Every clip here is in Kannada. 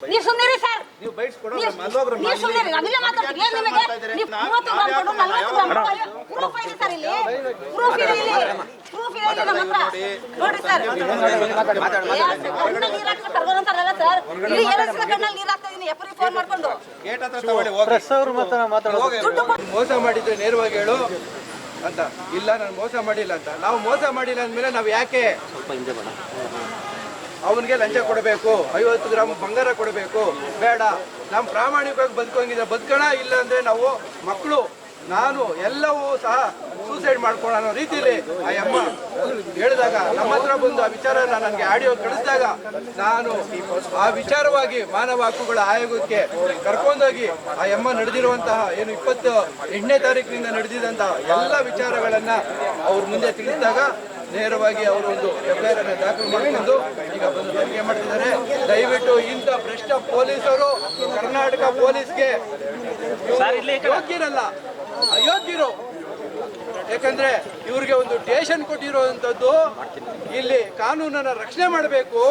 ನೀವು ಸುಮ್ಮನೆ ಸರ್. ನೀವು ಬೈಟ್ಸ್ ಕೊಡೋ ನೀವು ನೀವು ಸುಮ್ಮನೆ ಅದಿಲ್ಲ ಮಾತಾಡ್ತೀವಿ. ಏನ್ ನಿಮಗೆ? ನೀವು ಮೂವತ್ತು ಗ್ರಾಮ್ ಕೊಡು ನಲ್ವತ್ತು ಗ್ರಾಮ್ ಕೊಡು. ಪ್ರೂಫ್ ಇದೆ ಸರ್ ಇಲ್ಲಿ. ಪ್ರೂಫ್ ಇದೆ ಇಲ್ಲಿ. ಪ್ರೂಫ್ ಇದೆ ಇಲ್ಲಿ ನಮ್ಮ ಹತ್ರ. ನೋಡಿ ಸರ್. ಕಣ್ಣಲ್ಲಿ ನೀರು ಹಾಕಿ ಕರ್ಕೊಂತಾರಲ್ಲ ಸರ್. ಇಲ್ಲಿ ಎರಡು ಸಲ ಕಣ್ಣಲ್ಲಿ ನೀರು ಹಾಕ್ತಾ ಇದೀನಿ. ಎಫ್ರಿ ಫೋನ್ ಮಾಡ್ಕೊಂಡು. ಗೇಟ್ ಹತ್ರ ತಗೊಳ್ಳಿ ಹೋಗಿ. ಹೋಗಿ. ದುಡ್ಡು ಮೋಸ ಮಾಡಿದ್ರೆ ನೇರವಾಗಿ ಹೇಳು. ಅಂತ. ಇಲ್ಲ ನಾನು ಮೋಸ ಮಾಡಿಲ್ಲ ಅಂತ. ನಾವು ಮೋಸ ಮಾಡಿಲ್ಲ ಅಂದ್ಮೇಲೆ ನಾವು ಯಾಕೆ? ಅವನಿಗೆ ಲಂಚ ಕೊಡಬೇಕು, ಐವತ್ತು ಗ್ರಾಮ್ ಬಂಗಾರ ಕೊಡಬೇಕು. ಬೇಡ ನಮ್ಮ ಪ್ರಾಮಾಣಿಕವಾಗಿ ಬದುಕೋಂಗಿದ್ರೆ ಬದುಕೋಣ ಇಲ್ಲ ಅಂದ್ರೆ ನಾವು ಮಕ್ಕಳು, ನಾನು ಎಲ್ಲವೂ ಸಹ ಸೂಸೈಡ್ ಮಾಡ್ಕೊಳ್ಳೋ ಅನ್ನೋ ರೀತಿಯಲ್ಲಿ ಆ ಅಮ್ಮ ಹೇಳಿದಾಗ, ನಮ್ಮ ಹತ್ರ ಬಂದು ಆ ವಿಚಾರನ ನನಗೆ ಆಡಿಯೋ ಕಳಿಸಿದಾಗ, ನಾನು ಆ ವಿಚಾರವಾಗಿ ಮಾನವ ಹಕ್ಕುಗಳ ಆಯೋಗಕ್ಕೆ ಕರ್ಕೊಂಡೋಗಿ ಆ ಅಮ್ಮ ನಡೆದಿರುವಂತಹ ಏನು ಇಪ್ಪತ್ತು ಎಂಟನೇ ತಾರೀಕಿನಿಂದ ನಡೆದಿದಂತಹ ಎಲ್ಲ ವಿಚಾರಗಳನ್ನ ಅವ್ರ ಮುಂದೆ ತಿಳಿಸಿದಾಗ ನೇರವಾಗಿ ಅವರು ಒಂದು ಎಫ್ಐಆರ್ ಅನ್ನು ದಾಖಲು ಮಾಡಿಕೊಂಡು ಈಗ ಬಂದು ತನಿಖೆ ಮಾಡ್ತಿದ್ದಾರೆ. ದಯವಿಟ್ಟು ಇಂಥ ಭ್ರಷ್ಟ ಪೊಲೀಸರು ಕರ್ನಾಟಕ ಪೊಲೀಸ್ಗೆ ಯೋಗ್ಯರಲ್ಲ ಅಯೋಗ್ಯರು. ಯಾಕಂದ್ರೆ ಇವ್ರಿಗೆ ಒಂದು ಟೇಷನ್ ಕೊಟ್ಟಿರುವಂತದ್ದು ಇಲ್ಲಿ ಕಾನೂನನ್ನ ರಕ್ಷಣೆ ಮಾಡಬೇಕು.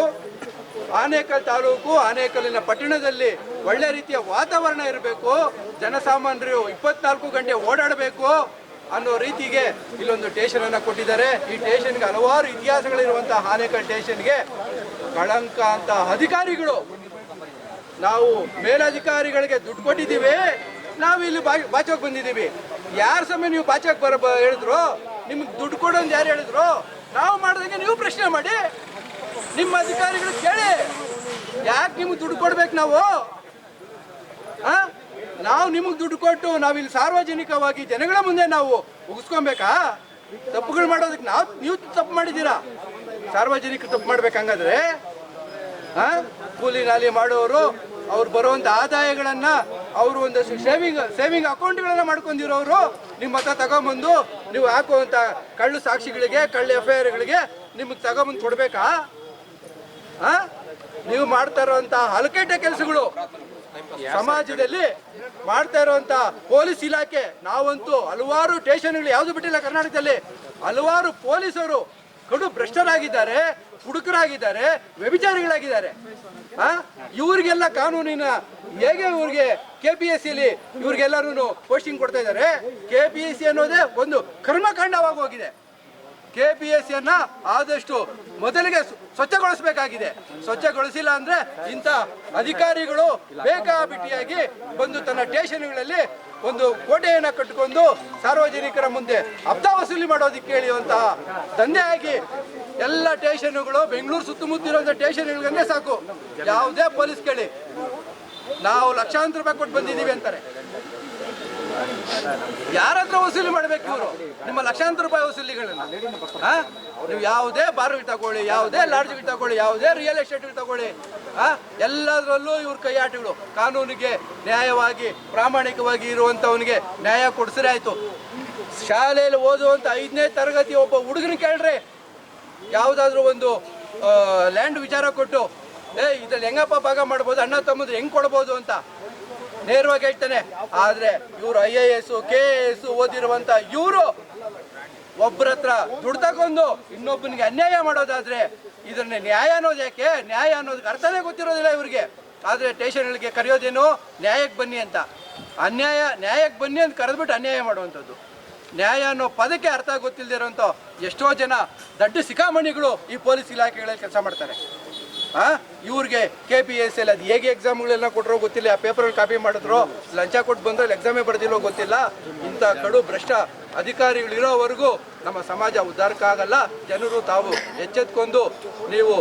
ಆನೇಕಲ್ ತಾಲೂಕು ಆನೇಕಲ್ಲಿನ ಪಟ್ಟಣದಲ್ಲಿ ಒಳ್ಳೆ ರೀತಿಯ ವಾತಾವರಣ ಇರಬೇಕು. ಜನಸಾಮಾನ್ಯರು ಇಪ್ಪತ್ನಾಲ್ಕು ಗಂಟೆ ಓಡಾಡಬೇಕು. ಅನ್ನೋ ರೀತಿಗೆ ಇಲ್ಲೊಂದು ಸ್ಟೇಷನ್ ಅನ್ನ ಕೊಟ್ಟಿದ್ದಾರೆ. ಈ ಟೇಷನ್ಗೆ ಹಲವಾರು ಇತಿಹಾಸಗಳಿರುವಂತಹ ಹಾನೇಕಲ್ ಟೇಷನ್ಗೆ ಕಳಂಕ ಅಂತ ಅಧಿಕಾರಿಗಳು ನಾವು ಮೇಲಧಿಕಾರಿಗಳಿಗೆ ದುಡ್ಡು ಕೊಟ್ಟಿದ್ದೀವಿ. ನಾವು ಇಲ್ಲಿ ಬಾಚೋಕ್ ಬಂದಿದ್ದೀವಿ. ಯಾರ ಸಮಯ ನೀವು ಬಾಚೋಕ್ ಬರ ಹೇಳಿದ್ರು? ನಿಮ್ಗೆ ದುಡ್ಡು ಕೊಡೋದು ಯಾರು ಹೇಳಿದ್ರು? ನಾವು ಮಾಡಿದಂಗೆ ನೀವು ಪ್ರಶ್ನೆ ಮಾಡಿ. ನಿಮ್ಮ ಅಧಿಕಾರಿಗಳು ಕೇಳಿ. ಯಾಕೆ ನಿಮ್ಗೆ ದುಡ್ಡು ಕೊಡ್ಬೇಕು ನಾವು? ಆ? ನಾವು ನಿಮಗೆ ದುಡ್ಡು ಕೊಟ್ಟು ನಾವಿಲ್ಲಿ ಸಾರ್ವಜನಿಕವಾಗಿ ಜನಗಳ ಮುಂದೆ ನಾವು ಮುಗಿಸ್ಕೊಬೇಕಾ ತಪ್ಪುಗಳು ಮಾಡೋದಕ್ಕೆ ನಾವು ನೀವು ತಪ್ಪು ಮಾಡಿದ್ದೀರಾ ಸಾರ್ವಜನಿಕರು ತಪ್ಪು ಮಾಡ್ಬೇಕಂಗಾದ್ರೆ, ಆ? ಕೂಲಿ ನಾಲಿ ಮಾಡೋರು, ಅವ್ರು ಬರುವಂತ ಆದಾಯಗಳನ್ನ ಅವರು ಒಂದಷ್ಟು ಸೇವಿಂಗ್ ಸೇವಿಂಗ್ ಅಕೌಂಟ್ಗಳನ್ನ ಮಾಡ್ಕೊಂಡಿರೋರು, ನಿಮ್ಮ ಹತ್ರ ತಗೊಂಬಂದು ನೀವು ಹಾಕುವಂತ ಕಳ್ಳು ಸಾಕ್ಷಿಗಳಿಗೆ, ಕಳ್ಳು ಎಫ್ ಐ ಆರ್ಗಳಿಗೆ ನಿಮಗೆ ತಗೊಂಬಂದು ಕೊಡ್ಬೇಕಾ ಆ? ನೀವು ಮಾಡ್ತಾ ಇರುವಂತ ಹಲಕೆಟ ಕೆಲಸಗಳು ಸಮಾಜದಲ್ಲಿ ಮಾಡ್ತಾ ಇರುವಂತ ಪೊಲೀಸ್ ಇಲಾಖೆ, ನಾವಂತೂ ಹಲವಾರು ಸ್ಟೇಷನ್ಗಳು, ಯಾವುದು ಬಿಟ್ಟಿಲ್ಲ ಕರ್ನಾಟಕದಲ್ಲಿ, ಹಲವಾರು ಪೊಲೀಸರು ಕಡು ಭ್ರಷ್ಟರಾಗಿದ್ದಾರೆ, ಹುಡುಕರಾಗಿದ್ದಾರೆ, ವ್ಯಭಿಚಾರಿಗಳಾಗಿದ್ದಾರೆ. ಆ? ಇವ್ರಿಗೆಲ್ಲ ಕಾನೂನಿನ, ಹೇಗೆ ಇವ್ರಿಗೆ ಕೆ ಪಿ ಎಸ್ ಸಿಲಿ ಇವ್ರಿಗೆಲ್ಲರೂ ಪೋಸ್ಟಿಂಗ್ ಕೊಡ್ತಾ ಇದ್ದಾರೆ? ಕೆ ಪಿ ಎಸ್ ಸಿ ಅನ್ನೋದೇ ಒಂದು ಕರ್ಮಕಾಂಡವಾಗಿ ಹೋಗಿದೆ. ಕೆ ಪಿ ಎಸ್ ಸಿಯನ್ನ ಆದಷ್ಟು ಮೊದಲಿಗೆ ಸ್ವ- ಸ್ವಚ್ಛಗೊಳಿಸಬೇಕಾಗಿದೆ. ಸ್ವಚ್ಛಗೊಳಿಸಿಲ್ಲ ಅಂದ್ರೆ ಇಂಥ ಅಧಿಕಾರಿಗಳು ಬೇಕಾಬಿಟ್ಟಿಯಾಗಿ ಬಂದು ತನ್ನ ಸ್ಟೇಷನ್ಗಳಲ್ಲಿ ಒಂದು ಕೋಟೆಯನ್ನ ಕಟ್ಟಿಕೊಂಡು ಸಾರ್ವಜನಿಕರ ಮುಂದೆ ಹಬ್ದ ವಸೂಲಿ ಮಾಡೋದಕ್ಕೆ ಹೇಳಿಯುವಂತಹ ದಂಧೆ ಆಗಿ ಎಲ್ಲ ಸ್ಟೇಷನ್ಗಳು ಬೆಂಗಳೂರು ಸುತ್ತಮುತ್ತ ಸ್ಟೇಷನ್ಗಳಿಗೆ ಸಾಕು. ಯಾವುದೇ ಪೊಲೀಸ್ ಕೇಳಿ. ನಾವು ಲಕ್ಷಾಂತರ ರೂಪಾಯಿ ಕೊಟ್ಟು ಬಂದಿದ್ದೀವಿ ಅಂತಾರೆ. ಯಾರ ಹತ್ರ ವಸೂಲಿ ಮಾಡ್ಬೇಕು ಇವರು? ನಿಮ್ಮ ಲಕ್ಷಾಂತರ ರೂಪಾಯಿ ವಸೂಲಿಗಳನ್ನ? ನೀವು ಯಾವುದೇ ಬಾರ್ವಿ ತಗೊಳ್ಳಿ, ಯಾವುದೇ ಲಾಡ್ಜ್ಗಳು ತಗೊಳ್ಳಿ, ಯಾವುದೇ ರಿಯಲ್ ಎಸ್ಟೇಟ್ ತಗೊಳ್ಳಿ, ಆ? ಎಲ್ಲದರಲ್ಲೂ ಇವ್ರ ಕೈಯಾಟಗಳು ಕಾನೂನಿಗೆ ನ್ಯಾಯವಾಗಿ, ಪ್ರಾಮಾಣಿಕವಾಗಿ ಇರುವಂತವನಿಗೆ ನ್ಯಾಯ ಕೊಡಿಸ್ರೆ ಆಯ್ತು. ಶಾಲೆಯಲ್ಲಿ ಓದುವಂತ ಐದನೇ ತರಗತಿ ಒಬ್ಬ ಹುಡುಗನ ಕೇಳ್ರಿ. ಯಾವುದಾದ್ರೂ ಒಂದು ಲ್ಯಾಂಡ್ ವಿಚಾರ ಕೊಟ್ಟು ಏ ಇದ್ರಲ್ಲಿ ಹೆಂಗಪ್ಪ ಭಾಗ ಮಾಡ್ಬೋದು? ಅಣ್ಣ ತಮ್ಮದು ಹೆಂಗ್ ಕೊಡ್ಬೋದು? ಅಂತ. ನೇರವಾಗಿ ಹೇಳ್ತಾನೆ. ಆದ್ರೆ ಇವರು I A S, K S ಓದಿರುವಂತ ಇವರು ಒಬ್ಬರ ಹತ್ರ ದುಡ್ಡು ಇನ್ನೊಬ್ಬನಿಗೆ ಅನ್ಯಾಯ ಮಾಡೋದಾದ್ರೆ ಇದನ್ನ ನ್ಯಾಯ ಅನ್ನೋದು ಯಾಕೆ? ನ್ಯಾಯ ಅನ್ನೋದಕ್ಕೆ ಅರ್ಥನೇ ಗೊತ್ತಿರೋದಿಲ್ಲ ಇವ್ರಿಗೆ. ಆದ್ರೆ ಸ್ಟೇಷನ್ಗಳಿಗೆ ಕರೆಯೋದೇನು? ನ್ಯಾಯಕ್ಕೆ ಬನ್ನಿ ಅಂತ. ಅನ್ಯಾಯ, ನ್ಯಾಯಕ್ಕೆ ಬನ್ನಿ ಅಂತ ಕರೆದ್ಬಿಟ್ಟು ಅನ್ಯಾಯ ಮಾಡುವಂಥದ್ದು. ನ್ಯಾಯ ಅನ್ನೋ ಪದಕ್ಕೆ ಅರ್ಥ ಗೊತ್ತಿಲ್ಲದಿರೋಂಥ ಎಷ್ಟೋ ಜನ ದೊಡ್ಡ ಸಿಕ್ಕಾಮಣಿಗಳು ಈ ಪೊಲೀಸ್ ಇಲಾಖೆಗಳಲ್ಲಿ ಕೆಲಸ ಮಾಡ್ತಾರೆ. ಇವ್ರಿಗೆ ಕೆ ಪಿ ಎಸ್ ಎಲ್ ಅದು ಹೇಗೆ ಎಕ್ಸಾಮ್ಗಳೆಲ್ಲ ಕೊಟ್ಟರೋ ಗೊತ್ತಿಲ್ಲ. ಆ ಪೇಪರ್ ಕಾಪಿ ಮಾಡಿದ್ರು, ಲಂಚ ಕೊಟ್ಟು ಬಂದ್ರೆ ಎಕ್ಸಾಮೇ ಬರ್ದಿಲ್ಲೋ ಗೊತ್ತಿಲ್ಲ. ಇಂಥ ಕಡು ಭ್ರಷ್ಟ ಅಧಿಕಾರಿಗಳು ಇರೋವರೆಗೂ ನಮ್ಮ ಸಮಾಜ ಉದ್ಧಾರಕ್ಕಾಗಲ್ಲ. ಜನರು ತಾವು ಎಚ್ಚೆತ್ಕೊಂಡು ನೀವು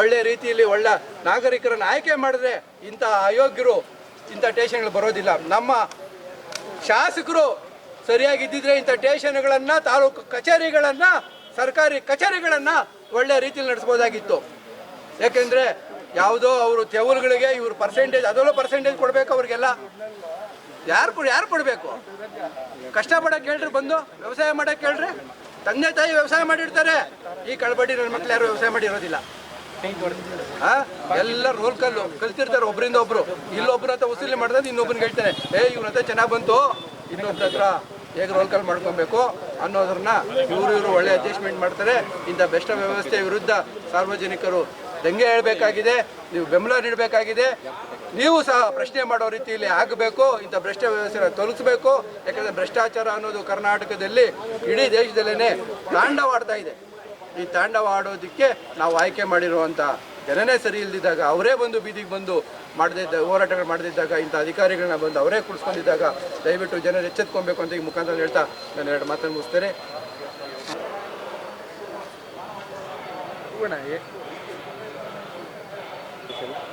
ಒಳ್ಳೆ ರೀತಿಯಲ್ಲಿ ಒಳ್ಳೆ ನಾಗರಿಕರನ್ನು ಆಯ್ಕೆ ಮಾಡಿದ್ರೆ ಇಂಥ ಅಯೋಗ್ಯರು ಇಂಥ ಟೇಷನ್ಗಳು ಬರೋದಿಲ್ಲ. ನಮ್ಮ ಶಾಸಕರು ಸರಿಯಾಗಿ ಇದ್ದಿದ್ರೆ ಇಂಥ ಟೇಷನ್ಗಳನ್ನು ತಾಲೂಕು ಕಚೇರಿಗಳನ್ನು, ಸರ್ಕಾರಿ ಕಚೇರಿಗಳನ್ನು ಒಳ್ಳೆ ರೀತಿಯಲ್ಲಿ ನಡೆಸ್ಬೋದಾಗಿತ್ತು ಯಾಕೆಂದ್ರೆ ಯಾವುದೋ ಅವರು ತೆವರುಗಳಿಗೆ ಇವ್ರ ಪರ್ಸೆಂಟೇಜ್ ಅದರಲ್ಲೂ ಪರ್ಸೆಂಟೇಜ್ ಕೊಡ್ಬೇಕು ಅವ್ರಿಗೆಲ್ಲ. ಯಾರು ಯಾರು ಕೊಡಬೇಕು? ಕಷ್ಟಪಡಕ್ಕೆ ಹೇಳ್ರಿ ಬಂದು, ವ್ಯವಸಾಯ ಮಾಡೋಕೆ ಹೇಳ್ರಿ ತಂದೆ ತಾಯಿ ವ್ಯವಸಾಯ ಮಾಡಿರ್ತಾರೆ. ಈ ಕಳಬಡ್ಡಿ ನನ್ನ ಮಕ್ಳು ಯಾರು ವ್ಯವಸಾಯ ಮಾಡಿರೋದಿಲ್ಲ? ಎಲ್ಲ ರೋಲ್ ಕಲ್ಲು ಕಲ್ತಿರ್ತಾರೆ ಒಬ್ರಿಂದ ಒಬ್ರು. ಇಲ್ಲೊಬ್ರ ಹತ್ರ ವಸೂಲಿ ಮಾಡಿದ್ರೆ ಇನ್ನೊಬ್ರಿಗೆ ಹೇಳ್ತಾನೆ, ಏ, ಇವ್ರ ಹತ್ರ ಚೆನ್ನಾಗಿ ಬಂತು. ಇನ್ನೊಬ್ರ ಹತ್ರ ಹೇಗೆ ರೋಲ್ ಕಲ್ ಮಾಡ್ಕೊಬೇಕು? ಅನ್ನೋದ್ರನ್ನ ಇವರು ಇವರು ಒಳ್ಳೆ ಅಡ್ಜಸ್ಟ್ಮೆಂಟ್ ಮಾಡ್ತಾರೆ. ಇಂಥ ಬೆಸ್ಟ್ ವ್ಯವಸ್ಥೆ ವಿರುದ್ಧ ಸಾರ್ವಜನಿಕರು ದಂಗೆ ಹೇಳಬೇಕಾಗಿದೆ, ನೀವು ಬೆಂಬಲ ನೀಡಬೇಕಾಗಿದೆ. ನೀವು ಸಹ ಪ್ರಶ್ನೆ ಮಾಡೋ ರೀತಿಯಲ್ಲಿ ಆಗಬೇಕು, ಇಂಥ ಭ್ರಷ್ಟ ವ್ಯವಸ್ಥೆ ತೊಲಗಿಸ್ಬೇಕು ಯಾಕಂದರೆ ಭ್ರಷ್ಟಾಚಾರ ಅನ್ನೋದು ಕರ್ನಾಟಕದಲ್ಲಿ ಇಡೀ ದೇಶದಲ್ಲೇ ತಾಂಡವಾಡ್ತಾ ಇದೆ. ಈ ತಾಂಡವಾಡೋದಕ್ಕೆ ನಾವು ಆಯ್ಕೆ ಮಾಡಿರುವಂಥ ಜನನೇ ಸರಿ ಇಲ್ಲದಿದ್ದಾಗ ಅವರೇ ಬಂದು ಬೀದಿಗೆ ಬಂದು ಮಾಡದಿದ್ದ ಹೋರಾಟಗಳು ಮಾಡದಿದ್ದಾಗ, ಇಂಥ ಅಧಿಕಾರಿಗಳನ್ನ ಬಂದು ಅವರೇ ಕುಡಿಸ್ಕೊಂಡಿದ್ದಾಗ ದಯವಿಟ್ಟು ಜನರು ಎಚ್ಚೆತ್ಕೊಬೇಕು ಅಂತ ಈ ಮುಖಾಂತರ ಹೇಳ್ತಾ ನಾನು ಎರಡು ಮಾತನ್ನು ಮುಗಿಸ್ತೇನೆ. Gracias.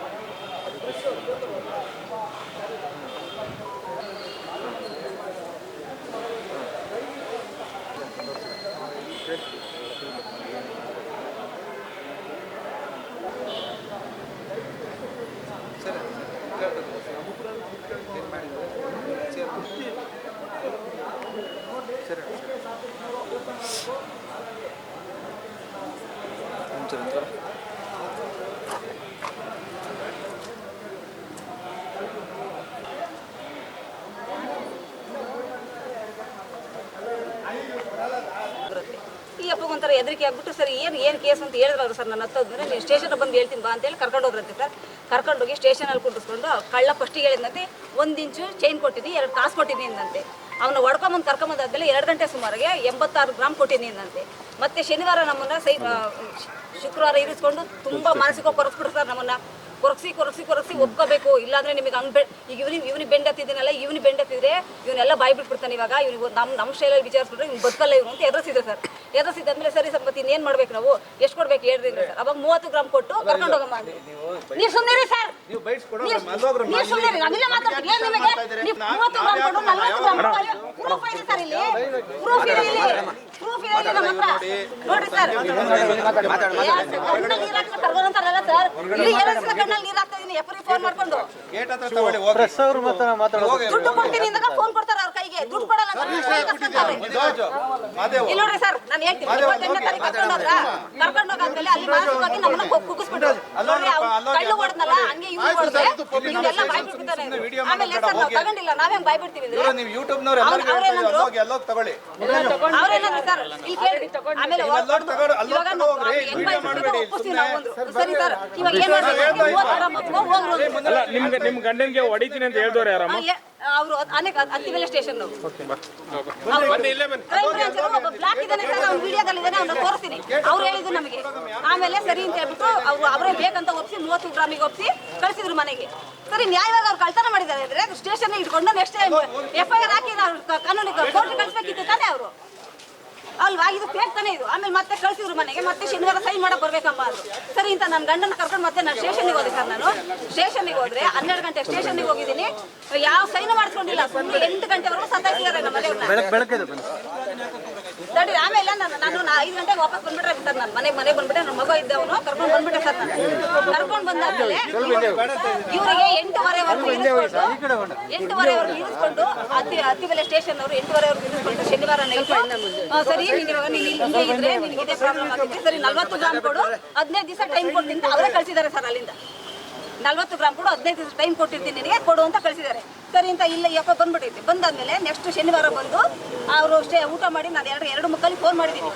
ಈ ಒಂಥರ ಹೆದರಿಕೆ ಆಗ್ಬಿಟ್ಟು ಸರ್, ಏನು ಏನು ಕೇಸ್ ಅಂತ ಹೇಳಿದ್ರು ಸರ್ ನನ್ನ ಹತ್ತೋದ್ರೆ ನೀವು ಸ್ಟೇಷನ್ ಬಂದು ಹೇಳ್ತೀನಿ ಬಾ ಅಂತೇಳಿ ಕರ್ಕೊಂಡು ಹೋಗ್ರಂತೆ ಸರ್. ಕರ್ಕೊಂಡೋಗಿ ಸ್ಟೇಷನಲ್ಲಿ ಕುಂಡಿಸ್ಕೊಂಡು ಕಳ್ಳ ಫಸ್ಟಿಗೆ ಹೇಳಿದಂತೆ ಒಂದು ಇಂಚು ಚೈನ್ ಕೊಟ್ಟಿದ್ದೀನಿ ಎರಡು ಕಾಸು ಕೊಟ್ಟಿದ್ದೀನಿ ಅಂದಂತೆ. ಅವನ್ನ ಒಡ್ಕೊಂಬಂದು ಕರ್ಕೊಂಬಂದಾದ್ಮೇಲೆ ಎರಡು ಗಂಟೆ ಸುಮಾರಿಗೆ ಎಂಬತ್ತಾರು ಗ್ರಾಮ್ ಕೊಟ್ಟಿದ್ದೀನಿ ಅಂದಂತೆ. ಮತ್ತೆ ಶನಿವಾರ ನಮ್ಮನ್ನ ಸೈ ಶುಕ್ರವಾರ ಇರಿಸ್ಕೊಂಡು ತುಂಬ ಮಾನಸಿಕ ಸರ್ ನಮ್ಮನ್ನ. ಕೊರಗಿಸಿ ಕೊರಗಿಸಿ ಕೊರಗಿಸಿ ಒಪ್ಕೋಬೇಕು. ಇಲ್ಲಾಂದ್ರೆ ನಿಮಗೆ ಹಂಗ್ ಈಗ ಇವ್ನಿಗೆ ಇವ್ನಿಗೆ ಬೆಂಡತ್ತಿದ್ದೀನಲ್ಲ ಹತ್ತಿದ್ದೀನಲ್ಲ ಬೆಂಡತ್ತಿದ್ರೆ ಇವನ್ನೆಲ್ಲ ಬಾಯ್ ಬಿಟ್ಬಿಡ್ತಾನೆ ಇವಾಗ. ಇವ್ನಿಗೆ ನಮ್ಮ ನಮ್ಮ ಶೈಲಲ್ಲಿ ವಿಚಾರಿಸ್ಬಿಟ್ರೆ ಇವ್ನು ಬದುಕಲ್ಲ ಇವ್ನು ಅಂತ ಎದುರಿಸಿದ್ರು ಸರ್. ಎದುರಿಸಿದ್ಮೇಲೆ ಸರಿ ಸರ್ ಮತ್ತೆ ಇನ್ನೇನು ಮಾಡ್ಬೇಕು ನಾವು? ಎಷ್ಟು ಕೊಡ್ಬೇಕು? ಹೇಳ್ರಿ ಸರ್. ಅವಾಗ ಮೂವತ್ತು ಗ್ರಾಮ್ ಕೊಟ್ಟು ಕರ್ಕೊಂಡು ಹೋಗಮ್ಮ. ನೀವು ಸುಮ್ಮನೆ ಸರ್. ನೀವು ಸುಮ್ಮನೆ ಅದನ್ನೇ ಮಾತಾಡ್ತೀನಿ ನಿಮಗೆ? ನೀವು ಮೂವತ್ತು ಗ್ರಾಮ್ ಕೊಟ್ಟು ನಲ್ವತ್ತು ಗ್ರಾಮ್ ಪ್ರೂಫ್ ಇದೆ ಸರ್ ಇಲ್ಲಿ. ಪ್ರೂಫ್ ಇದೆ ಇಲ್ಲಿ. ಫೋನ್ ಮಾಡ್ಕೊಂಡು. ಗೇಟ್ ಹತ್ರ ತಗೊಳ್ಳಿ ಹೋಗಿ ಪ್ರೆಸ್ ಅವ್ರ ಮಾತ್ರ ಮಾತಾಡೋದು. ದುಡ್ಡು ಕೊಡ್ತೀನಿ ಫೋನ್ ಕೊಡ್ತಾರೆ ಅವ್ರ ದುಡ್ಡು ಕೊಡಲ್ಲ. ಇಲ್ಲಿ ನೋಡ್ರಿ ಸರ್ ನಾನು ಹೇಳ್ತೀನಿ. ಇಪ್ಪತ್ತೆಂಟನೇ ತಾರೀಕು ಕರ್ಕೊಂಡು ಹೋದ್ರ ಕರ್ಕೊಂಡು ಹೋಗಾದ್ಮೇಲೆ ಅಲ್ಲಿ ಮಾನಸಿಕವಾಗಿ ನಮ್ಮನ್ನ ಕು- ಕುಗ್ಗಿಸ್ಬಿಟ್ರು ನೋಡ್ರಿ ಅವ್ನು ಕಳ್ಳು ಹೊಡೆದ್ನಲ್ಲ ಹಂಗೆ ಇವ್ನು ಹೊಡೆದ್ರೆ ಆಮೇಲೆ ಸರ್ ನಾವು ತಗೊಂಡಿಲ್ಲ. ಅಂದ್ರೆ ನೀವು ಅವ್ರು- ಅವ್ರೇನಂದ್ರು? ಅಲ್ಲೋಗಿ ಎಲ್ಲೋಗಿ ತಗೊಳ್ಳಿ. ಅವ್ರೇನಂದ್ರೆ ಸರ್ ಇಲ್ಲಿ ಕೇಳಿ. ಆಮೇಲೆ ತಗೊಂಡು ಇವಾಗ ತಗೊಂಡು ಹೋಗ್ರಿ, ಹೆಂಗ್ ವಿಡಿಯೋ ಬಾಯ್ ಬಿಡ್ಬೇಕು ಮಾಡ್ಬೇಡಿ, ನಾವು ಒಂದು. ಸರಿ ಸರ್ ಇವಾಗ ಏನ್ ಮಾಡ್ಬೇಕು? ಮೂವತ್ತು ಗ್ರಾಮ್ ಹಾಕ್ಕೊ, ಹೋಗ್ರು ಅಂತ. ಅಲ್ಲ ನಿಮ್ಗೆ ನಿಮ್ ಗಂಡನ್ಗೆ ಹೊಡಿತೀನಿ ಅಂತ ಹೇಳ್ದವ್ರು ಯಾರಮ್ಮ? ಅವರು ಅನೇಕ ಹತ್ತಿವೆಲೆ ಸ್ಟೇಷನ್ ಒಬ್ಬ ಬ್ಲಾಕ್ ಇದ್ದಾನೆ ಸರ್ ಅವ್ನು ವಿಡಿಯೋದಲ್ಲಿ ಇದ್ದಾನೆ ಅವ್ನ ತೋರಿಸ್ತೀನಿ. ಅವ್ರು ಹೇಳಿದ್ರು ನಮಗೆ. ಆಮೇಲೆ ಸರಿ ಅಂತ ಹೇಳ್ಬಿಟ್ಟು ಅವ್ರು ಅವರೇ ಬೇಕಂತ ಒಪ್ಸಿ ಮೂವತ್ತು ಗ್ರಾಮಿಗೆ ಒಪ್ಸಿ ಕಳಿಸಿದ್ರು ಮನೆಗೆ. ಸರಿ ನ್ಯಾಯವಾಗಿ ಅವ್ರು ಕಳ್ತನ ಮಾಡಿದ್ದಾರೆ ಅಂದ್ರೆ ಸ್ಟೇಷನ್ ಇಟ್ಕೊಂಡು next time F I R ಹಾಕಿ ಕಾನೂನಿಗೆ ಕೋರ್ಟ್ ಕಳಿಸ್ಬೇಕಿತ್ತು ತಾನೇ ಅವರು. ಅಲ್ವಾ? ಇದು ಕೇಳ್ತಾನೆ ತಾನೇ ಇದು. ಆಮೇಲೆ ಮತ್ತೆ ಕಳ್ಸಿದ್ರು ಮನೆಗೆ. ಮತ್ತೆ ಶನಿವಾರ ಸೈನ್ ಮಾಡಕ್ ಬರ್ಬೇಕಮ್ಮ ಅದು. ಸರಿ ಅಂತ ನನ್ನ ಗಂಡನ ಕರ್ಕೊಂಡು ಮತ್ತೆ ನಾನು ಸ್ಟೇಷನ್ಗೆ ಹೋದೆ ಸರ್ ನಾನು. ಸ್ಟೇಷನ್ಗೆ ಹೋದ್ರೆ ಹನ್ನೆರಡು ಗಂಟೆ ಸ್ಟೇಷನ್ಗೆ ಹೋಗಿದ್ದೀನಿ. ಯಾವ ಸೈನ್ ಮಾಡ್ಕೊಂಡಿಲ್ಲ ಎಂಟು ಗಂಟೆವರೆಗೂ ಸತ್ತಾಕಿದ್ದಾರೆ ನಮ್ಮ ಮನೆಯವ್ರನ್ನ ತಡಿ ಆಮೇಲೆ ನಾನು ನಾನು ಐದು ಗಂಟೆಗೆ ವಾಪಸ್ ಬಂದ್ಬಿಟ್ರೆ ಸರ್ ನಾನು. ಮನೆಗೆ ಮನೆಗೆ ಬಂದ್ಬಿಟ್ಟೆ ನನ್ನ ಮಗ ಇದ್ದವನು ಕರ್ಕೊಂಡು ಬಂದ್ಬಿಟ್ಟೆ ಸರ್ ನಾನು. ಕರ್ಕೊಂಡು ಬಂದಾದ್ಮೇಲೆ ಇವರಿಗೆ ಎಂಟುವರೆವರೆಗೂ ಇರಿಸ್ಕೊಂಡು ಎಂಟುವರೆವರೆಗೂ ಇರಿಸ್ಕೊಂಡು ಅತಿ ಅತಿಬೆಲೆ ಸ್ಟೇಷನ್ ಅವರು ಎಂಟುವರೆವರೆಗೂ ಇರಿಸ್ಕೊಂಡು ಶನಿವಾರ ನೈಟ್ ಸರಿ ನೀನು ಇವಾಗ ನೀನು ಹಿಂಗೆ ಇದ್ರೆ ನಿನಗೆ ಇದೇ ಪ್ರಾಬ್ಲಮ್ ಆಗುತ್ತೆ ಸರಿ ನಲ್ವತ್ತು ಗ್ರಾಮ್ ಕೊಡು ಹದಿನೈದು ದಿವಸ ಟೈಮ್ ಕೊಡ್ತೀನಿ. ಅವರೇ ಕಳಿಸಿದ್ದಾರೆ ಸರ್ ಅಲ್ಲಿಂದ. ನಲ್ವತ್ತು ಗ್ರಾಮ್ ಕೊಡು ಹದಿನೈದು ದಿವಸ ಟೈಮ್ ಕೊಟ್ಟಿರ್ತೀನಿ ನಿನಗೆ ಕೊಡು ಅಂತ ಕಳಿಸಿದ್ದಾರೆ. ಸರಿ ಅಂತ ಇಲ್ಲ ಯಾಕೋ ಬಂದ್ಬಿಟ್ಟೈತಿ ಬಂದಾದ್ಮೇಲೆ ನೆಕ್ಸ್ಟ್ ಶನಿವಾರ ಬಂದು ಅವರು ಅಷ್ಟೇ ಊಟ ಮಾಡಿ ನಾನು ಎರಡು ಎರಡು ಮಕ್ಕಳಿಗೆ ಫೋನ್ ಮಾಡಿದ್ದೀನಿ.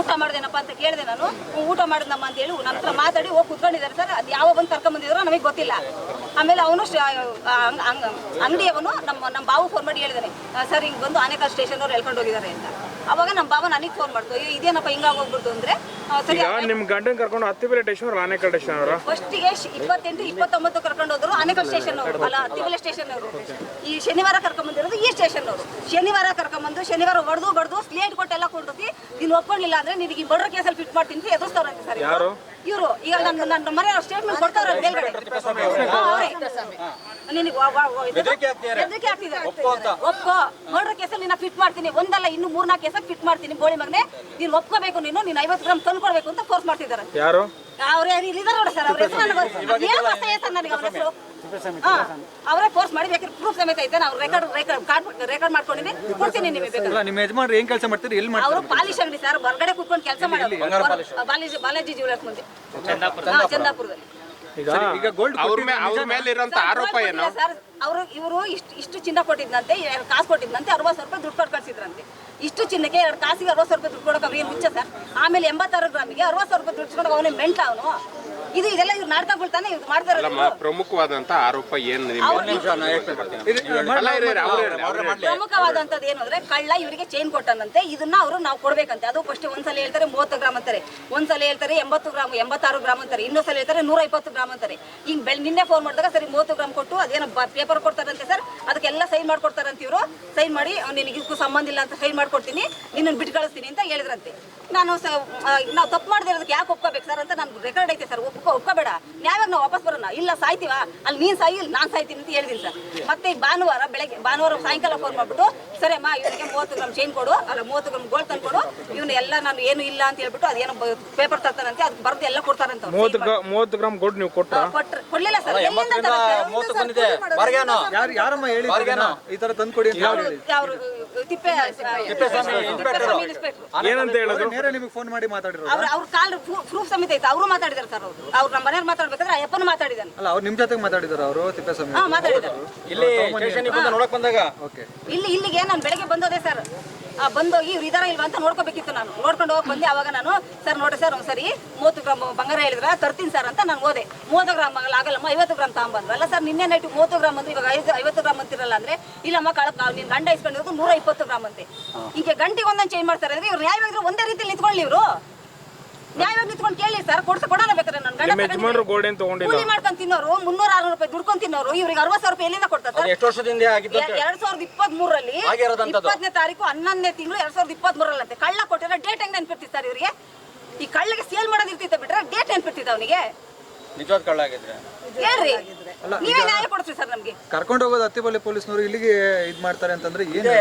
ಊಟ ಮಾಡಿದೇನಪ್ಪ ಅಂತ ಕೇಳಿದೆ ನಾನು. ಊಟ ಮಾಡಿದ್ನಮ್ಮ ಅಂತ ಹೇಳಿ ನನ್ನ ಹತ್ರ ಮಾತಾಡಿ ಹೋಗಿ ಕುತ್ಕೊಂಡಿದ್ದಾರೆ ಸರ್ ಅದು ಯಾವ ಬಂದು ಕರ್ಕೊಂಬಂದಿದ್ರು ನಮಗೆ ಗೊತ್ತಿಲ್ಲ. ಆಮೇಲೆ ಅವನು ಅಂಗಡಿಯವನು ನಮ್ಮ ನಮ್ಮ ಬಾವು ಫೋನ್ ಮಾಡಿ ಹೇಳಿದಾನೆ. ಸರ್ ಹಿಂಗೆ ಬಂದು ಆನೇಕಲ್ ಸ್ಟೇಷನ್ ಅವ್ರು ಎಳ್ಕೊಂಡು ಹೋಗಿದ್ದಾರೆ ಅಂತ. ಅವಾಗ ನಮ್ಮ ಬಾವ ನನಗೆ ಫೋನ್ ಮಾಡ್ತು "ಅಯ್ಯೋ, ಇದೇನಪ್ಪ ಹಿಂಗಾಗೋಗ್ಬಿಡ್ತು ಅಂದ್ರೆ ಈಗ ನಿಮ್ ಗಂಡನ್ ಕರ್ಕೊಂಡು ಹತ್ತಿಬೆಲೆ ಸ್ಟೇಷನ್ ಅವ್ರ ಆನೇಕಲ್ ಸ್ಟೇಷನ್ ಅವರ? ಫಸ್ಟಿಗೆ ಇಪ್ಪತ್ತೆಂಟು ಇಪ್ಪತ್ತೊಂಬತ್ತು ಕರ್ಕೊಂಡು ಹೋದ್ರು ಆನೇಕಲ್ ಸ್ಟೇಷನ್ ಅವರು ಅಲ್ಲ ತಿಬಲೆ ಸ್ಟೇಷನ್ ಅವರು. ಈ ಶನಿವಾರ ಕರ್ಕೊಂಡ್ ಬಂದಿರೋದು ಈ ಸ್ಟೇಷನ್ ಅವರು. ಶನಿವಾರ ಕರ್ಕೊಂಬಂದು ಶನಿವಾರ ಹೊಡೆದು ಬಡ್ದು ಸ್ಲೇಟ್ ಕೊಟ್ಟೆಲ್ಲ ಎಲ್ಲ ಕೊಟ್ಟಿಸಿ ನೀನು ಒಪ್ಕೊಂಡಿಲ್ಲ ಅಂದ್ರೆ ನಿನಗೆ ಈ ಬಡ್ರ ಕೇಸಲ್ಲಿ ಫಿಟ್ ಮಾಡ್ತೀನಿ ಎದುರಿಸ್ತವ್ರಂತೆ ಸರ್? ಇವರು. ಈಗ ನನ್ನ ನನ್ನ ಮನೆ ಸ್ಟೇಟ್ಮೆಂಟ್ ಕೊಡ್ತಾವ್ರೆ ಮೇಲ್ಗಡೆ. ನಿನಗೆ ಹೆದ್ರಿಕೆ ಆಗ್ತಿದ್ದಾರೆ ಒಪ್ಕೋ ಮರ್ಡರ್ ಕೇಸಲ್ಲಿ ನಿನ್ನ ಫಿಟ್ ಮಾಡ್ತೀನಿ. ಒಂದಲ್ಲ ಇನ್ನು ಮೂರ್ನಾಲ್ಕು ಕೇಸಲ್ಲಿ ಫಿಟ್ ಮಾಡ್ತೀನಿ. ಬೋಳಿ ಮಗನೆ ನೀನು ಒಪ್ಕೋಬೇಕು ನೀನು ನೀನು ಐವತ್ತು ಗ್ರಾಮ್ ತಂದು ಕೊಡ್ಬೇಕು ಅಂತ ಫೋರ್ಸ್ ಮಾಡ್ತಿದ್ದಾರೆ. ಯಾರು? ಅವ್ರ ಇದಾರೆ ನೋಡಿ ಸರ್ ಅವ್ರ ಹೆಸರು ನನಗೆ ಅವ್ರ ಫೋರ್ಸ್ ಮಾಡಿ ಬೇಕಾದ್ರೆ ಪ್ರೂಫ್ ಸಮೇತ ಐತೆ? ನಾವು ರೆಕಾರ್ಡ್ ರೆಕಾರ್ಡ್ ಕಾರ್ಡ್ ರೆಕಾರ್ಡ್ ಮಾಡ್ಕೊಂಡಿದ್ದೀನಿ ಕೊಡ್ತೀನಿ ನಿಮಗೆ ಬೇಕಾದ್ರೆ. ನಿಮ್ಮ ಯಜಮಾನ್ರು ಏನ್ ಕೆಲಸ ಮಾಡ್ತೀರಿ ಎಲ್ಲಿ ಅವರು ಪಾಲಿಶ್ ಅಂಗಡಿ ಸರ್ ಹೊರಗಡೆ ಕುತ್ಕೊಂಡು ಕೆಲಸ ಮಾಡೋದು. ಬಾಲಾಜಿ ಬಾಲಾಜಿ ಜ್ಯುವೆಲರ್ಸ್ ಮುಂದೆ. ಚಂದಾಪುರದಲ್ಲಿ. ಈಗ ಈಗ ಗೋಲ್ಡ್ ಅವ್ರ ಮೇಲೆ ಇರೋಂತ ಆರೋಪ ಏನು? ಸರ್ ಅವರು ಇವರು ಇಷ್ಟು ಇಷ್ಟು ಚಿನ್ನ ಕೊಟ್ಟಿದ್ನಂತೆ ಎರಡು ಕಾಸು ಕೊಟ್ಟಿದ್ನಂತೆ ಅರವತ್ತು ಸಾವಿರ ರೂಪಾಯಿ ದುಡ್ಡು ಕೊಟ್ಟು ಕಳ್ಸಿದ್ರಂತೆ. ಇಷ್ಟು ಚಿನ್ನಕ್ಕೆ ಎರಡು ಕಾಸಿಗೆ ಅರವತ್ತು ಸಾವಿರ ರೂಪಾಯಿ ದುಡ್ಡು ಕೊಡೋಕೆ ಅವ್ರಿಗೆ ಹುಚ್ಚ ಸರ್ ಆಮೇಲೆ ಎಂಬತ್ತಾರು ಗ್ರಾಮಿಗೆ ಅರವತ್ತು ಸಾವಿರ ರೂಪಾಯಿ ದುಡ್ಡು ಕೊಡೋಕೆ ಅವನೇ ಮೆಂಟ್ ಅವನು. ಇದು ಇದೆಲ್ಲ ಇವ್ರು ನಾಟಕಗಳು ತಾನೇ ಇವ್ರು ಮಾಡ್ತಾರೆ ಅಲ್ಲಮ್ಮ ಪ್ರಮುಖವಾದಂತ ಆರೋಪ ಏನ್. ಪ್ರಮುಖವಾದಂತದ್ದು ಏನು ಅಂದ್ರೆ ಕಳ್ಳ ಇವರಿಗೆ ಚೈನ್ ಕೊಟ್ಟನಂತೆ ಇದನ್ನ ಅವರು ನಾವು ಕೊಡ್ಬೇಕಂತೆ. ಅದು ಫಸ್ಟ್ ಒಂದ್ಸಲ ಹೇಳ್ತಾರೆ ಮೂವತ್ತು ಗ್ರಾಮ್ ಅಂತಾರೆ. ಒಂದ್ಸಲ ಹೇಳ್ತಾರೆ ಎಂಬತ್ತು ಗ್ರಾಮ್ ಎಂಬತ್ತಾರು ಗ್ರಾಮ್ ಅಂತಾರೆ. ಇನ್ನೊಂದ್ಸಲ ಹೇಳ್ತಾರೆ ನೂರ ಇಪ್ಪತ್ತು ಗ್ರಾಮ್ ಅಂತಾರೆ. ಈಗ ಬೆಳ್ ನಿನ್ನೆ ಫೋನ್ ಮಾಡಿದಾಗ ಸರಿ ಮೂವತ್ತು ಗ್ರಾಮ್ ಕೊಟ್ಟು ಅದೇನ ಪೇಪರ್ ಕೊಡ್ತಾರಂತೆ ಸರ್ ಅದಕ್ಕೆಲ್ಲ ಸೈನ್ ಮಾಡ್ಕೊಡ್ತಾರಂತ ಇವರು. ಸೈನ್ ಮಾಡಿ ನಿನಗೆ ಇದಕ್ಕೂ ಸಂಬಂಧ ಇಲ್ಲ ಅಂತ ಸೈನ್ ಮಾಡ್ಕೊಡ್ತೀನಿ. ನಿನ್ನನ್ನು ಬಿಟ್ಟು ಕಳಿಸ್ತೀನಿ ಅಂತ ಹೇಳಿದ್ರಂತೆ. ನಾನು ನಾವು ತಪ್ಪು ಮಾಡಿದಿರೋದಕ್ಕೆ ಯಾಕೆ ಒಪ್ಕೋಬೇಕು ಸರ್ ಅಂತ ನಾನು ರೆಕಾರ್ಡ್ ಐತೆ ಸರ್ ಒಪ್ಕೋ ಒಪ್ಕೋಬೇಡ ನ್ಯಾಯವಾಗಿ ನಾವು ವಾಪಸ್ ಬರೋಣ ಇಲ್ಲ ಸಾಯ್ತೀವ? ಅಲ್ಲಿ ನೀನ್ ಸಾಯಿ ನಾನ್ ಸಾಯ್ತೀನಿ ಅಂತ ಹೇಳಿದೀನಿ ಸರ್. ಮತ್ತೆ ಭಾನುವಾರ ಬೆಳಗ್ಗೆ ಭಾನುವಾರ ಸಾಯಂಕಾಲ ಫೋನ್ ಮಾಡ್ಬಿಟ್ಟು ಸರಿ ಅಮ್ಮ ಇವನಿಗೆ ಮೂವತ್ತು ಗ್ರಾಮ್ ಚೈನ್ ಕೊಡು. ಅಲ್ಲ ಮೂವತ್ತು ಗ್ರಾಮ್ ಗೋಲ್ಡ್ ತಂದು ಕೊಡು. ಇವನು ಎಲ್ಲ ನಾನು ಏನು ಇಲ್ಲ ಅಂತ ಹೇಳ್ಬಿಟ್ಟು ಅದೇನೋ ಪೇಪರ್ ತರ್ತಾನಂತೆ ಅದಕ್ಕೆ ಬರ್ದು ಎಲ್ಲ ಕೊಡ್ತಾರಂತ ಅವ್ರು. ಮೂವತ್ತು ಗ್ರಾ ಮೂವತ್ತು ಗ್ರಾಮ್ ಗೋಲ್ಡ್ ನೀವು ಕೊಟ್ಟು ಕೊಟ್ರು. ಕೊಡ್ಲಿಲ್ಲ ಸರ್. ಎಲ್ಲಿಂದ? ಯಾರು ಯಾರಮ್ಮ ಹೇಳಿ ಈ ತರ ತಂದ್ಕೊಡಿ ಅಂತ ಯಾರು? ಅವ್ರು ತಿಪ್ಪೆ ತಿಪ್ಪೇಸ್ವಾಮಿ ಇನ್ಸ್ಪೆಕ್ಟ್ರು. ಏನಂತ ಹೇಳಿದ್ರು? ನೇರ ನಿಮಗೆ ಫೋನ್ ಮಾಡಿ ಮಾತಾಡಿರೋದು ಅವ್ರ? ಅವ್ರ ಕಾಲ್ ಪ್ರೂಫ್ ಸಮೇತ ಐತೆ ಅವರು ಮಾತಾಡಿದಾರೆ ಸರ್ ಅವರು. ಅವ್ರು ನಮ್ಮ ಮನೇಲಿ ಮಾತಾಡ್ಬೇಕಾದ್ರೆ ಅಯ್ಯಪ್ಪನ ಮಾತಾಡಿದಾನೆ. ಅಲ್ಲ ಅವ್ರು ನಿಮ್ ಜೊತೆ ಮಾತಾಡಿದಾರ ಅವರು ತಿಪ್ಪೇಸ್ವಾಮಿ ಹಾ ಇಲ್ಲಿ ಸ್ಟೇಷನ್ ಬಂದು ನೋಡಕ್ ಬಂದಾಗ. ಓಕೆ. ಇಲ್ಲಿ ಇಲ್ಲಿಗೆ ನಾನು ಬೆಳಗ್ಗೆ ಬಂದೋದೆ ಸರ್. ಆ, ಬಂದೋಗಿ ಇವ್ರು ಇದಾರ ಇಲ್ವಾ ಅಂತ ನೋಡ್ಕೋಬೇಕಿತ್ತು ನಾನು. ನೋಡ್ಕೊಂಡು ಹೋಗಿ ಬಂದೆ ಅವಾಗ ನಾನು ಸರ್ ನೋಡಿ ಸರ್ ಒಂದ್ಸರಿ ಮೂವತ್ತು ಗ್ರಾಮ್ ಬಂಗಾರ ಹೇಳಿದ್ರ ತರ್ತೀನಿ ಸರ್ ಅಂತ ನಾನು ಹೋದೆ. ಮೂವತ್ತು ಗ್ರಾಮ್ ಆಗಲ್ಲಮ್ಮ ಐವತ್ತು ಗ್ರಾಮ್ ತಗೊಂಬಂದ್ರು ಅಲ್ಲ ಸರ್. ನಿನ್ನೆ ನೈಟ್ ಮೂವತ್ತು ಗ್ರಾಮ್ ಅಂದ್ರೆ ಇವಾಗ ಐದು ಐವತ್ತು ಗ್ರಾಮ್ ಅಂತಿರಲ್ಲ ಅಂದ್ರೆ ಇಲ್ಲಮ್ಮ ಕಳಪ್ ನೀನು ಗಂಡ ಇಸ್ಕೊಂಡಿರೋದು ನೂರ ಇಪ್ಪತ್ತು ಗ್ರಾಮ್ ಅಂತೆ ಈಗ ಗಂಟೆಗೆ ಒಂದೊಂದು ಚೇಂಜ್ ಮಾಡ್ತಾರೆ ಅಂದ್ರೆ ಇವ್ರು ನ್ಯಾಯವಾಗಿದ್ರು ಒಂದೇ ರೀತಿಯಲ್ಲಿ ನಿಂತ್ಕೊಳ್ಳಿ ಇವರು. ನ್ಯಾಯವಾಗಿ ನಿಂತ್ಕೊಂಡು ಕೇಳಿ ಸರ್ ಕೊಡ್ಸ ಕೊಡೋಣ ನಿಮ್ಮ ಯಜಮಾನ್ರು ಗೋಲ್ಡ್ ಏನ್ ತಗೊಂಡಿಲ್ಲ. ಕೂಲಿ ಮಾಡ್ಕೊಂಡ್ ತಿನ್ನೋರು ಮುನ್ನೂರ ಆರ್ನೂರು ರೂಪಾಯಿ ದುಡ್ಕೊಂಡ್ ತಿನ್ನೋರು ಇವ್ರಿಗೆ ಅರವತ್ತು ಸಾವಿರ ರೂಪಾಯಿ ಎಲ್ಲಿಂದ ಕೊಡ್ತಾರೆ ಸರ್? ಎಷ್ಟು ವರ್ಷದಿಂದ ಆಗಿದ್ದು ಎರಡ್ ಸಾವಿರದ ಇಪ್ಪತ್ತ್ ಮೂರರಲ್ಲಿ ಆಗಿರೋದಂಥದ್ದು. ಇಪ್ಪತ್ತನೇ ತಾರೀಕು ಹನ್ನೊಂದನೇ ತಿಂಗಳು ಎರಡ್ ಸಾವಿರದ ಇಪ್ಪತ್ತ್ ಮೂರಲ್ಲಂತೆ ಕಳ್ಳ ಕೊಟ್ಟಿರೋ ಡೇಟ್ ಹೆಂಗ್ ನೆನ್ಪಿರ್ತಿತ್ತು ಸರ್ ಇವ್ರಿಗೆ? ಈ ಕಳ್ಳಗೆ ಸೇಲ್ ಮಾಡೋದಿರ್ತಿತ್ತ ಬಿಟ್ರೆ ಡೇಟ್ ನೆನ್ಪಿರ್ತಿತ್ತು ಅವನಿಗೆ. ನಿಜವಾದ ಕಳ್ಳ ಆಗಿದ್ರೆ. ಹೇಳ್ರಿ. ನೀವೇ ನ್ಯಾಯ ಕೊಡ್ತೀವಿ ಸರ್ ನಮ್ಗೆ. ಕರ್ಕೊಂಡು ಹೋಗೋದು ಅತ್ತಿಬಲ್ಲಿ ಪೊಲೀಸ್ನವರು ಇಲ್ಲಿಗೆ ಇದ್ ಮಾಡ್ತಾರೆ ಅಂತಂದ್ರೆ ಏನು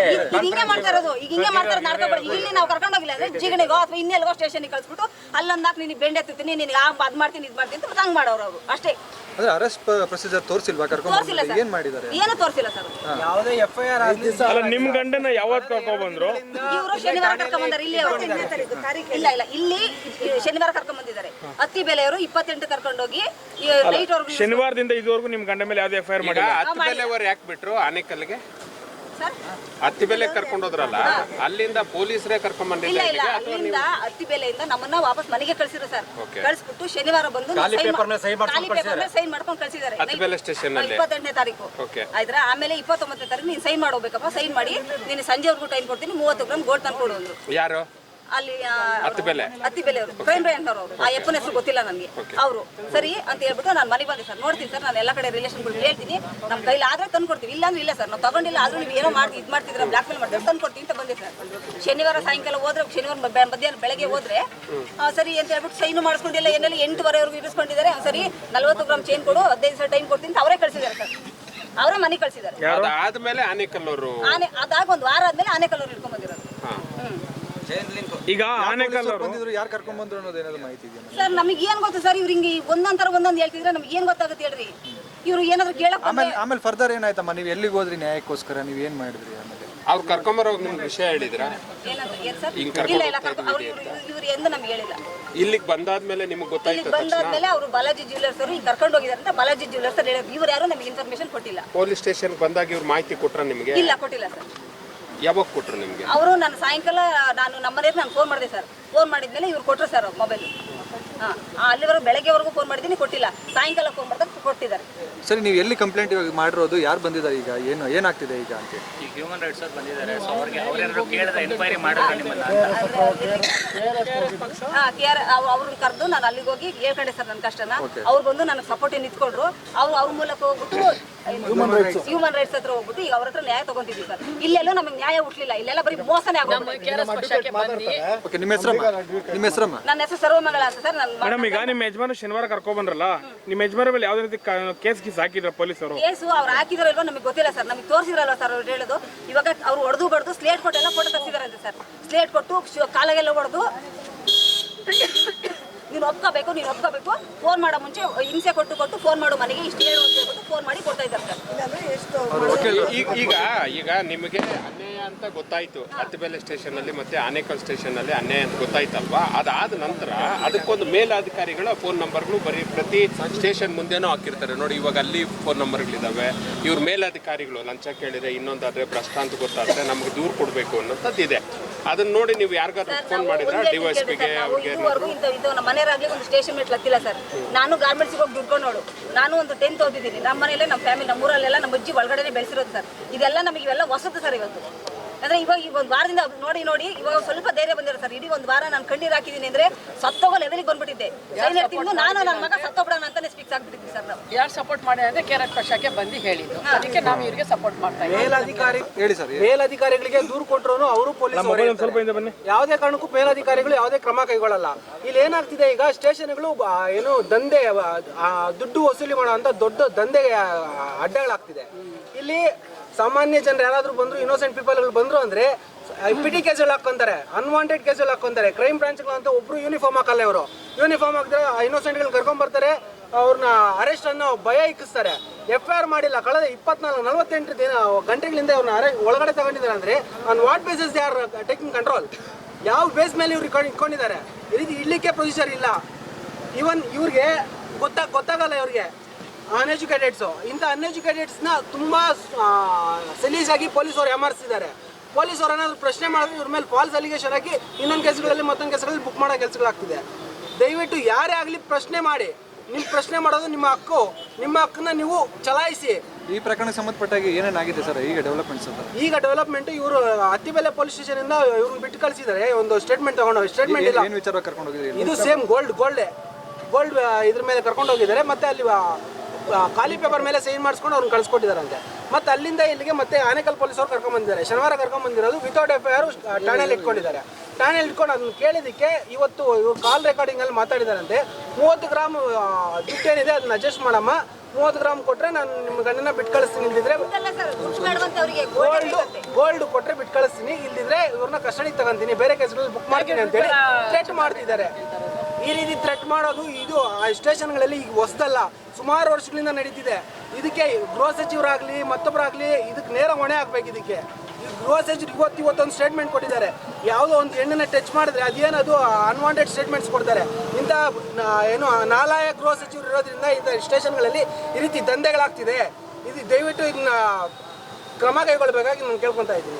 ಹಿಂಗೆ ಮಾಡ್ತಾ ಇರೋದು. ಈಗ ಹಿಂಗೆ ಮಾಡ್ತಾರೆ ನಾಡ್ಕೊಬೇಡಿ ಇಲ್ಲಿ ನಾವು ಕರ್ಕೊಂಡು ಹೋಗಿಲ್ಲ ಅಂದ್ರೆ ಜಿಗಣಿಗೋ ಅಥವಾ ಇನ್ನೆಲ್ಗೋ ಸ್ಟೇಷನ್ಗೆ ಕಳ್ಸ್ಬಿಟ್ಟು ಅಲ್ಲೊಂದಾಕ್ ನಿನಗೆ ಬೆಂಡೆ ಎತ್ತುತ್ತೀನಿ ನಿನಗೆ ಆ ಅದ್ ಮಾಡ್ತೀನಿ ಇದ್ ಮಾಡ್ತೀನಿ ಅಂತ ಹಂಗ್ ಮಾಡೋರು ಅವರು. ಅಷ್ಟೇ. ಅಂದ್ರೆ ಅರೆಸ್ಟ್ ಪ್ರೊಸೀಜರ್ ತೋರಿಸಿಲ್ವಾ ಕರ್ಕೊಂಡು ತೋರಿಸಿಲ್ಲ ಹೋಗ್ಬಿಟ್ಟು? ಸರ್. ಏನ್ ಮಾಡಿದ್ದಾರೆ? ಏನು ತೋರಿಸಿಲ್ಲ ಸರ್ ಯಾವುದೇ ಎಫ್ ಐ ಆರ್ ಅಲ್ಲ ನಿಮ್ ಗಂಡನ ಯಾವತ್ ಕರ್ಕೊಂಡ್ ಬಂದ್ರು? ಇವರು ಶನಿವಾರ ಕರ್ಕೊಂಡ್ ಬಂದಾರೆ. ಇಲ್ಲಿ ಅವ್ರು. ಇಲ್ಲ ಇಲ್ಲ ಇಲ್ಲಿ ಶನಿವಾರ ಕರ್ಕೊಂಡ್ ಬಂದಿದ್ದಾರೆ. ಅತ್ತಿ ಬೆಲೆಯವರು ಇಪ್ಪತ್ತೆಂಟು ಕರ್ಕೊಂಡೋಗಿ ನೈಟ್ ಅವ್ರಿಗೆ ಶನಿವಾರದಿಂದ ಇದುವರೆಗೂ ನಿಮ್ ಗಂಡ ಮೇಲೆ ಯಾವ್ದೇ ಎಫ್ ಐ ಆರ್ ಈಗ ಮಾಡಿಲ್ಲ ಹತ್ತು ಬೆಲೆವರ್ ಯಾಕೆ ಬಿಟ್ರು ಆನೆಕಲ್ಗೆ ಸರ್? ಹತ್ತಿ ಬೆಲೆ ಕರ್ಕೊಂಡೋದ್ರಲ್ಲ ಅಲ್ಲಿಂದ ಪೊಲೀಸರೇ ಕರ್ಕೊಂಡ್ ಇಲ್ಲ ಬಂದಿಲ್ಲ ಇಲ್ಲ ಅಲ್ಲಿಂದ ಹತ್ತಿ ಬೆಲೆಯಿಂದ ನಮ್ಮನ್ನ ವಾಪಸ್ ಮನೆಗೆ ಕಳ್ಸಿದ್ರು ಸರ್. Okay. ಕಳ್ಸ್ಬಿಟ್ಟು ಶನಿವಾರ ಬಂದು ಖಾಲಿ sign paper ಮೇಲೆ sign ಮಾ- ಖಾಲಿ paper ಮೇಲೆ ಸೈನ್ ಮಾಡ್ಕೊಂಡು ಕಳ್ಸಿದ್ದಾರೆ ಹತ್ತಿ ಬೆಲೆ ಸ್ಟೇಷನ್ ಅಲ್ಲಿ? ಇಪ್ಪತ್ತೆಂಟನೇ ತಾರೀಕು. Okay. ಆಯ್ತಾ ಆಮೇಲೆ ಇಪ್ಪತ್ತೊಂಬತ್ತನೇ ತಾರೀಕು ನೀನು ಸೈನ್ ಮಾಡೋಬೇಕಪ್ಪ ಸೈನ್ ಮಾಡಿ ನೀನು ಸಂಜೆವರೆಗೂ ಟೈಮ್ ಕೊಡ್ತೀನಿ. ಮೂವತ್ತು ಗ್ರಾಮ್ ಗೋಲ್ಡ್ ತಂದು ಕೊಡು ಅಂದ್ರು. ಯಾರು? ಅಲ್ಲಿ ಅತಿ ಬೆಲೆ ಅವರು ಕ್ರೈಮ್ ಬ್ರಾಂಚ್ ಅವರು. ಆ ಎಪ್ಪನ ಹೆಸರು ಗೊತ್ತಿಲ್ಲ ನನಗೆ. ಅವರು ಸರಿ ಅಂತ ಹೇಳ್ಬಿಟ್ಟು ನಾನು ಮನೆ ಬಂದೆ ಸರ್. ನೋಡ್ತೀನಿ ಸರ್ ನಾನು ಎಲ್ಲ ಕಡೆ ರಿಲೇಷನ್ಗಳು ಹೇಳ್ತೀನಿ. ನಮ್ಮ ಕೈಲಿ ಆದ್ರೆ ತಂದು ಕೊಡ್ತೀವಿ ಇಲ್ಲ ಅಂದ್ರೆ ಇಲ್ಲ ಸರ್. ನಾವು ತಗೊಂಡಿಲ್ಲ ಆದ್ರೂ ನೀವು ಏನೋ ಮಾಡಿ ಇದು ಮಾಡ್ತಿದ್ರೆ ಬ್ಲಾಕ್ ಮೇಲ್ ಮಾಡ್ತಾರೆ ತಂದು ಕೊಡ್ತೀನಿ ಅಂತ ಬಂದೆ ಸರ್. ಶನಿವಾರ ಸಾಯಂಕಾಲ ಹೋದ್ರೆ ಶನಿವಾರ ಮಧ್ಯಾಹ್ನ ಬೆಳಗ್ಗೆ ಹೋದ್ರೆ ಸರಿ ಅಂತ ಹೇಳ್ಬಿಟ್ಟು ಸೈನು ಮಾಡಿಸ್ಕೊಂಡಿಲ್ಲ. ಏನೆಲ್ಲ ಎಂಟುವರೆವರೆಗೂ ಇರಿಸ್ಕೊಂಡಿದ್ದಾರೆ. ಸರಿ ನಲ್ವತ್ತು ಗ್ರಾಮ್ ಚೈನ್ ಕೊಡು ಹದಿನೈದು ಸಾವಿರ ಟೈಮ್ ಕೊಡ್ತೀನಿ ಅಂತ ಅವರೇ ಕಳಿಸಿದ್ದಾರೆ ಸರ್. ಅವರೇ ಮನೆ ಕಳಿಸಿದ್ದಾರೆ. ಅದಾದ್ಮೇಲೆ ಆನೆಕಲ್ಲೂರು. ಅವರು ಆನೆ ಅದಾಗ ಒಂದು ವಾರ ಆದ್ಮೇಲೆ ಆನೆಕಲ್ಲೂರು ಇಟ್ಕೊಂಡ್ ಬಂದಿರೋದು. ಹ್ಮ್. ಈಗ ಆನೆಕಲ್ ಅವರು ಬಂದಿದ್ರು ಯಾರು ಕರ್ಕೊಂಡ್ ಬಂದ್ರು ಅನ್ನೋದು ಏನಾದ್ರು ಮಾಹಿತಿ ಇದೆಯಾ ಸರ್ ನಮಗೆ ಏನ್ ಗೊತ್ತು ಸರ್ ಇವ್ರು ಹಿಂಗೆ ಒಂದೊಂದ್ ತರ ಒಂದೊಂದ್ ಹೇಳ್ತಿದ್ರೆ ನಮ್ಗೆ ಏನ್ ಗೊತ್ತಾಗುತ್ತೆ ಹೇಳ್ರಿ? ಇವ್ರು ಏನಾದ್ರು ಕೇಳಕ್ ಆಮೇಲೆ ಆಮೇಲೆ ಫರ್ದರ್ ಏನಾಯ್ತಮ್ಮ? ನೀವು ಎಲ್ಲಿಗೆ ಹೋದ್ರಿ ನ್ಯಾಯಕ್ಕೋಸ್ಕರ? ನೀವು ಏನ್ ಮಾಡಿದ್ರಿ ಆಮೇಲೆ? ಅವ್ರು ಕರ್ಕೊಂಬರೋ ನಿಮ್ಗೆ ವಿಷಯ ಹೇಳಿದ್ರ? ಹಿಂಗ್ ಇಲ್ಲ ಇಲ್ಲ ಕರ್ಕೊಂಡ್ ಅವ್ರು ಇವ್ರು ಇವ್ರು ಎಂದು ನಮ್ಗೆ ಹೇಳಿಲ್ಲ. ಇಲ್ಲಿಗೆ ಬಂದಾದ್ಮೇಲೆ ನಿಮ್ಗೆ ಇಲ್ಲಿಗೆ ಗೊತ್ತಾಯ್ತು ಬಂದಾದ್ಮೇಲೆ ಅವರು ಬಾಲಾಜಿ ಜ್ಯುವೆಲ್ಲರ್ಸ್ ಅವರು ಈಗ ಕರ್ಕೊಂಡು ಹೋಗಿದ್ದಾರೆ ಅಂತ ಬಾಲಾಜಿ ಜ್ಯುವೆಲ್ಲರ್ಸ್ ಹೇಳಿದ್ರು ಇವ್ರು ಯಾರು ನಮಗೆ ಇನ್ಫಾರ್ಮೇಶನ್ ಕೊಟ್ಟಿಲ್ಲ. ಪೊಲೀಸ್ ಸ್ಟೇಷನ್ ಬಂದಾಗ ಇವ್ರು ಮಾಹಿತಿ ಕೊಟ್ರ ನಿಮ್ಗೆ? ಇಲ್ಲ ಕೊಟ್ಟಿಲ್ಲ ಸರ್. ಯಾವಾಗ ಕೊಟ್ಟರು ನಿಮಗೆ? ಅವರು ನಾನು ಸಾಯಂಕಾಲ ನಾನು ನಮ್ಮ ಮನೆಯಲ್ಲಿ ನಾನು ಫೋನ್ ಮಾಡಿದೆ ಸರ್. ಫೋನ್ ಮಾಡಿದ್ಮೇಲೆ ಇವ್ರು ಕೊಟ್ಟರು ಸರ್ ಮೊಬೈಲ್ ಹಾಂ ಅಲ್ಲಿವರೆಗೂ ಬೆಳಗ್ಗೆವರೆಗೂ ಫೋನ್ ಮಾಡಿದ್ದೀನಿ ಕೊಟ್ಟಿಲ್ಲ. ಸಾಯಂಕಾಲ ಫೋನ್ ಮಾಡಿದಾಗ ಕೊಟ್ಟಿದ್ದಾರೆ. ಸರಿ ನೀವು ಎಲ್ಲಿ ಕಂಪ್ಲೇಂಟ್ ಇವಾಗ ಮಾಡಿರೋದು? ಯಾರು ಬಂದಿದ್ದಾರೆ ಈಗ? ಏನು ಏನಾಗ್ತಿದೆ ಈಗ ಅಂತ ಈಗ ಹ್ಯೂಮನ್ ರೈಟ್ಸ್ ಅವ್ರು ಬಂದಿದ್ದಾರೆ ಸೊ ಅವ್ರಿಗೆ ಅವ್ರೇನಾದ್ರು ಕೇಳಿದ ಎನ್ಕ್ವೈರಿ ಮಾಡಿದ್ರೆ ನಿಮ್ಮನ್ನ ಹಾಂ ಹಾ ಕೆ ಆರ್ ಅವ್ರನ್ನ ಕರೆದು ನಾನು ಅಲ್ಲಿಗೆ ಹೋಗಿ ಹೇಳ್ಕೊಂಡೆ ಸರ್ ನನ್ನ ಕಷ್ಟನ. ಅವ್ರು ಬಂದು ನನಗೆ ಸಪೋರ್ಟ್ ಇತ್ಕೊಂಡ್ರು ಅವ್ರು ಅವ್ರ ಮೂಲಕ ಹೋಗ್ಬಿಟ್ಟು ಹ್ಯೂಮನ್ ರೈಟ್ಸ್ ಹತ್ರ. ಹೋಗ್ಬಿಟ್ಟು ಈಗ ಅವ್ರ ಹತ್ರ ನ್ಯಾಯ ತಗೊಂತಿದ್ವಿ ಸರ್. ಇಲ್ಲೆಲ್ಲೂ ನಮಗೆ ನ್ಯಾಯ ಹುಟ್ಲಿಲ್ಲ. ಇಲ್ಲೆಲ್ಲ ಬರೀ ಮೋಸನೇ ಆಗೋದು ನನ್ನ ಹೆಸರು ಸರ್ವಮಂಗಳ ಅಂತ ಸರ್. ನನ್ನ ಮೇಡಮ್ ಈಗ ನಿಮ್ಮ ಯಜಮಾನ ಶನಿವಾರ ಕರ್ಕೊ ಬಂದ್ರಲ್ಲ ನಿಮ್ಮ ಯಜಮಾನ ಮೇಲೆ ಯಾವ್ದೇ ರೀತಿ ಕೇಸ್ ಗೀಸ್ ಹಾಕಿದ್ರ ಪೊಲೀಸರು? ಕೇಸು ಅವ್ರು ಹಾಕಿದಾರೋ ಇಲ್ವೋ ನಮಗೆ ಗೊತ್ತಿಲ್ಲ ಸರ್. ನಮಗೆ ತೋರಿಸಿದ್ರಲ್ವ ಸರ್ ಅವ್ರು ಹೇಳೋದು. ಇವಾಗ ಅವ್ರು ಹೊಡೆದು ಬಡ್ದು ಸ್ಲೇಟ್ ಕೊಟ್ಟೆಲ್ಲ ಫೋಟೋ ತೆಗ್ಸಿದಾರಂತೆ ಸರ್. ಸ್ಲೇಟ್ ಕೊಟ್ಟು ಕಾಲಗೆಲ್ಲ ಕಾಲಾಗೆಲ್ಲ ಹೊಡೆದು ನೀನು ಒಪ್ಕೋಬೇಕು ನೀನು ಒಪ್ಕೋಬೇಕು ಫೋನ್ ಮಾಡೋ ಮುಂಚೆ ಹಿಂಸೆ ಕೊಟ್ಟು ಕೊಟ್ಟು ಫೋನ್ ಮಾಡು ಮನೆಗೆ ಇಷ್ಟು ಹೇಳು ಅಂತ ಹೇಳ್ಬಿಟ್ಟು ಫೋನ್ ಮಾಡಿ ಕೊಡ್ತಾ ಇದ್ದಾರೆ ಸರ್. ಈಗ ಈಗ ಈಗ ನಿಮಗೆ ಅನ್ಯಾಯ ಅಂತ ಗೊತ್ತಾಯ್ತು. ಹತ್ತಿಬೆಲೆ ಸ್ಟೇಷನ್ ಅಲ್ಲಿ ಮತ್ತೆ ಆನೇಕಲ್ ಸ್ಟೇಷನ್ ಅಲ್ಲಿ ಅನ್ಯಾಯ ಅಂತ ಗೊತ್ತಾಯ್ತಲ್ವಾ? ಅದಾದ ನಂತರ ಅದಕ್ಕೊಂದು ಮೇಲಾಧಿಕಾರಿಗಳ ಫೋನ್ ನಂಬರ್ಗಳು ಬರೀ ಪ್ರತಿ ಸ್ಟೇಷನ್ ಮುಂದೆನೂ ಹಾಕಿರ್ತಾರೆ. ನೋಡಿ ಇವಾಗ ಅಲ್ಲಿ ಫೋನ್ ನಂಬರ್ಗಳಿದಾವೆ ಇವ್ರ ಮೇಲಾಧಿಕಾರಿಗಳು ಲಂಚ ಕೇಳಿದ್ರೆ ಇನ್ನೊಂದಾದ್ರೆ ಭ್ರಷ್ಟ ಅಂತ ಗೊತ್ತಾದ್ರೆ ನಮ್ಗೆ ದೂರು ಕೊಡಬೇಕು ಅನ್ನೋಂಥದ್ದು ಇದೆ ಅದನ್ನ ನೋಡಿ ನೀವು ಯಾರಿಗಾದ್ರು ಫೋನ್ ಮಾಡಿದ್ರ ಡಿವೈಸ್ ಪಿಗೆ ಅವ್ರಿಗೆ ಇದುವರೆಗೂ ಇಂಥ ಇದು ನಮ್ಮ ಮನೆಯವರಾಗಲಿ ಒಂದು ಸ್ಟೇಷನ್ ಮೆಟ್ಲು ಹತ್ತಿಲ್ಲ ಸರ್. ನಾನು ಗಾರ್ಮೆಂಟ್ಸ್ ಹೋಗಿ ದುಡ್ಕೊಂಡು ನೋಡು. ನಾನು ಒಂದು ಟೆಂತ್ ಓದಿದ್ದೀನಿ. ನಮ್ಮ ಮನೆಯಲ್ಲೇ ನಮ್ಮ ಫ್ಯಾಮಿಲಿ ನಮ್ಮ ಊರಲ್ಲೆಲ್ಲ ನಮ್ಮ ಅಜ್ಜಿ ಒಳಗಡೆನೇ ಬೆಳೆಸಿರೋದು ಸರ್. ಇದೆಲ್ಲ ನಮಗೆ ಇವೆಲ್ಲ ಹೊಸದು ಸರ್ ಇವತ್ತು. ಅಂದ್ರೆ ಇವಾಗ ಈ ಒಂದು ವಾರದಿಂದ ನೋಡಿ ನೋಡಿ ಇವಾಗ ಸ್ವಲ್ಪ ಧೈರ್ಯ ಬಂದಿರ ಸರ್. ಇಡೀ ಒಂದು ವಾರ ನಾನು ಕಣ್ಣೀರು ಹಾಕಿದ್ದೀನಿ ಅಂದ್ರೆ ಸತ್ತೋಗೋ ಲೆವೆಲ್ಗೆ ಬಂದ್ಬಿಟ್ಟಿದ್ದೆ. ಸೈಲೆಂಟ್ ತಿಂದು ನಾನು ನನ್ನ ಮಗ ಸತ್ತೋಗ್ಬಿಡೋಣ ಅಂತಾನೆ ಸ್ಪೀಕ್ಸ್ ಆಗ್ಬಿಟ್ಟಿದ್ವಿ ಸರ್ ನಾವು. ಯಾರು ಸಪೋರ್ಟ್ ಮಾಡಿ ಅಂದ್ರೆ ಕೆ ಆರ್ ಪಕ್ಷಕ್ಕೆ ಬಂದು ಹೇಳಿದ್ದು. ಅದಕ್ಕೆ ನಾವು ಇವರಿಗೆ ಸಪೋರ್ಟ್ ಮಾಡ್ತಾ ಇದ್ದೀವಿ. ಮೇಲಧಿಕಾರಿ ಹೇಳಿ ಸರ್ ಮೇಲಧಿಕಾರಿಗಳಿಗೆ ದೂರು ಕೊಟ್ಟರು ಅವರು ಪೊಲೀಸ್ ಮೊಬೈಲ್ ಒಂದು ಸ್ವಲ್ಪ ಹಿಂದೆ ಬನ್ನಿ. ಯಾವುದೇ ಕಾರಣಕ್ಕೂ ಮೇಲಧಿಕಾರಿಗಳು ಯಾವುದೇ ಕ್ರಮ ಕೈಗೊಳ್ಳಲ್ಲ. ಇಲ್ಲಿ ಏನಾಗ್ತಿದೆ ಈಗ ಸ್ಟೇಷನ್ಗಳು ಏನು ದಂಧೆ ದುಡ್ಡು ವಸೂಲಿ ಮಾಡುವಂತ ದೊಡ್ಡ ದಂಧೆ ಆ, ಅಡ್ಡಗಳಾಗ್ತಿದೆ. ಇಲ್ಲಿ ಸಾಮಾನ್ಯ ಜನರು ಯಾರಾದರೂ ಬಂದ್ರು ಇನ್ನೋಸೆಂಟ್ ಪೀಪಲ್ಗಳು ಬಂದ್ರು ಅಂದ್ರೆ ಪಿಟಿ ಕೇಸಲ್ಲಿ ಹಾಕೊಂತಾರೆ ಅನ್ವಾಂಟೆಡ್ ಕೇಸಲ್ಲಿ ಹಾಕೊಂತಾರೆ. ಕ್ರೈಮ್ ಬ್ರಾಂಚ್ಗಳು ಅಂತ ಒಬ್ರು ಯೂನಿಫಾರ್ಮ್ ಹಾಕಲ್ಲ ಇವರು. ಯೂನಿಫಾರ್ಮ್ ಹಾಕಿದ್ರೆ ಇನ್ನೋಸೆಂಟ್ಗಳು ಕರ್ಕೊಂಡ್ ಬರ್ತಾರೆ ಅವ್ರನ್ನ ಅರೆಸ್ಟ್ ಅನ್ನೋ ಭಯ ಇಕ್ಕಿಸ್ತಾರೆ. ಎಫ್ ಐ ಆರ್ ಮಾಡಿಲ್ಲ, ಕಳೆದ ಇಪ್ಪತ್ನಾಲ್ಕು, ನಲವತ್ತೆಂಟು ದಿನ, ಗಂಟೆಗಳಿಂದ ಅವ್ರನ್ನ ಅರೆ ಒಳಗಡೆ ತಗೊಂಡಿದ್ದಾರೆ ಅಂದ್ರೆ on what basis they are taking control ಯಾವ ಬೇಸ್ ಮೇಲೆ ಇವ್ರು ಇಟ್ಕೊಂಡು, ಇಟ್ಕೊಂಡಿದ್ದಾರೆ? ರೀತಿ ಇಡ್ಲಿಕ್ಕೆ ಪ್ರೊಸೀಜರ್ ಇಲ್ಲ. ಇವನ್ ಇವ್ರಿಗೆ ಗೊತ್ತಾಗ ಗೊತ್ತಾಗಲ್ಲ ಇವ್ರಿಗೆ. ಅನ್ಎಜುಕೇಟೆಡ್ಸು ಇಂಥ ಅನ್ಎಜುಕೇಟೆಡ್ಸ್ನ ತುಂಬ ಸಲೀಸಾಗಿ ಪೊಲೀಸರು ಪೊಲೀಸ್ ಪೊಲೀಸರು ಏನಾದರೂ ಪ್ರಶ್ನೆ ಮಾಡಿದ್ರೆ ಇವ್ರ ಮೇಲೆ ಫಾಲ್ಸ್ ಅಲಿಗೇಷನ್ ಹಾಕಿ ಇನ್ನೊಂದು ಕೇಸ್ಗಳಲ್ಲಿ ಮತ್ತೊಂದು ಕೇಸ್ಗಳಲ್ಲಿ ಬುಕ್ ಮಾಡೋ ಕೆಲಸಗಳಾಗ್ತಿದೆ ದಯವಿಟ್ಟು ಯಾರೇ ಆಗಲಿ ಪ್ರಶ್ನೆ ಮಾಡಿ. ನಿಮ್ಮ ಪ್ರಶ್ನೆ ಮಾಡೋದು ನಿಮ್ಮ ಹಕ್ಕು. ನಿಮ್ಮ ಹಕ್ಕನ್ನ ನೀವು ಚಲಾಯಿಸಿ. ಈ ಪ್ರಕರಣಕ್ಕೆ ಸಂಬಂಧಪಟ್ಟಾಗಿ ಏನೇನಾಗಿದೆ ಸರ್? ಈಗ ಡೆವಲಪ್ಮೆಂಟ್ಸ್ ಅಂತ. ಈಗ ಡೆವಲಪ್ಮೆಂಟ್ ಇವರು ಅತ್ತಿಬೆಲೆ ಪೊಲೀಸ್ ಸ್ಟೇಷನ್ ಇಂದ ಇವ್ರನ್ನ ಬಿಟ್ಟು ಕಳಿಸಿದ್ದಾರೆ. ಒಂದು ಸ್ಟೇಟ್ಮೆಂಟ್ ತಗೊಂಡು ಸ್ಟೇಟ್ಮೆಂಟ್ ಇಲ್ಲ. ಏನು ವಿಚಾರ ಕರ್ಕೊಂಡು ಇದು ಸೇಮ್ ಗೋಲ್ಡ್ ಗೋಲ್ಡೆ ಗೋಲ್ಡ್ ಇದ್ರ ಮೇಲೆ ಕರ್ಕೊಂಡು ಹೋಗಿದ್ದಾರೆ. ಮತ್ತೆ ಅಲ್ಲಿ ಖಾಲಿ ಪೇಪರ್ ಮೇಲೆ ಸೈನ್ ಮಾಡಿಸ್ಕೊಂಡು ಅವ್ರನ್ನ ಕಳಿಸ್ಕೊಟ್ಟಿದ್ದಾರಂತೆ ಮತ್ತೆ ಅಲ್ಲಿಂದ ಇಲ್ಲಿಗೆ ಮತ್ತೆ ಆನೇಕಲ್ ಪೊಲೀಸರು ಕರ್ಕೊಂಬಂದಿದ್ದಾರೆ ಶನಿವಾರ ಕರ್ಕೊಂಡ್ ಬಂದಿರೋದು ವಿತೌಟ್ ಎಫ್ ಐ ಆರ್ ಠಾಣೆಯಲ್ಲಿ ಇಟ್ಕೊಂಡಿದ್ದಾರೆ. ಠಾಣೆಯಲ್ಲಿ ಇಟ್ಕೊಂಡು ಅದನ್ನ ಕೇಳಿದಕ್ಕೆ ಇವತ್ತು ಇವ್ರು ಕಾಲ್ ರೆಕಾರ್ಡಿಂಗ್ ಅಲ್ಲಿ ಮಾತಾಡಿದಾರಂತೆ. ಮೂವತ್ತು ಗ್ರಾಮ್ ಆ, ದುಡ್ಡು ಏನಿದೆ ಅದನ್ನ ಅಡ್ಜಸ್ಟ್ ಮಾಡಮ್ಮ. ಮೂವತ್ತು ಗ್ರಾಮ್ ಕೊಟ್ರೆ ನಾನು ನಿಮ್ಮ ಗಂಡನ ಬಿಟ್ಟು ಕಳಿಸ್ತೀನಿ. ಇಲ್ದಿದ್ರೆ ಗೋಲ್ಡ್ ಗೋಲ್ಡ್ ಕೊಟ್ರೆ ಬಿಟ್ಟು ಕಳಿಸ್ತೀನಿ. ಇಲ್ದಿದ್ರೆ ಇವ್ರನ್ನ ಕಸ್ಟಡಿ ತಗೊಂತೀನಿ. ಬೇರೆ ಕೇಸ್ಗಳಲ್ಲಿ ಬುಕ್ ಮಾಡ್ತೀನಿ ಅಂತೇಳಿ ಥ್ರೆಟ್ ಮಾಡ್ತಿದ್ದಾರೆ. ಈ ರೀತಿ ಥ್ರೆಟ್ ಮಾಡೋದು ಇದು ಆ ಸ್ಟೇಷನ್ಗಳಲ್ಲಿ ಈಗ ಹೊಸದಲ್ಲ. ಸುಮಾರು ವರ್ಷಗಳಿಂದ ನಡೀತಿದೆ. ಇದಕ್ಕೆ ಗೃಹ ಸಚಿವರಾಗಲಿ ಮತ್ತೊಬ್ಬರಾಗಲಿ ಇದಕ್ಕೆ ನೇರ ಹೊಣೆ ಆಗ್ಬೇಕು ಇದಕ್ಕೆ. ಈ ಗೃಹ ಸಚಿವರು ಇವತ್ತು ಇವತ್ತೊಂದು ಸ್ಟೇಟ್ಮೆಂಟ್ ಕೊಟ್ಟಿದ್ದಾರೆ. ಯಾವುದೋ ಒಂದು ಹೆಣ್ಣನ್ನ ಟಚ್ ಮಾಡಿದ್ರೆ ಅದೇನದು ಅನ್ವಾಂಟೆಡ್ ಸ್ಟೇಟ್ಮೆಂಟ್ಸ್ ಕೊಡ್ತಾರೆ. ಇಂಥ ಏನು ನಾಲಾಯ ಗೃಹ ಸಚಿವರು ಇರೋದ್ರಿಂದ ಇಂಥ ಸ್ಟೇಷನ್ಗಳಲ್ಲಿ ಈ ರೀತಿ ದಂಧೆಗಳಾಗ್ತಿದೆ. ಇದು ದಯವಿಟ್ಟು ಇದನ್ನ ಕ್ರಮ ಕೈಗೊಳ್ಬೇಕಾಗಿ ನಾನು ಕೇಳ್ಕೊತಾ ಇದ್ದೀನಿ.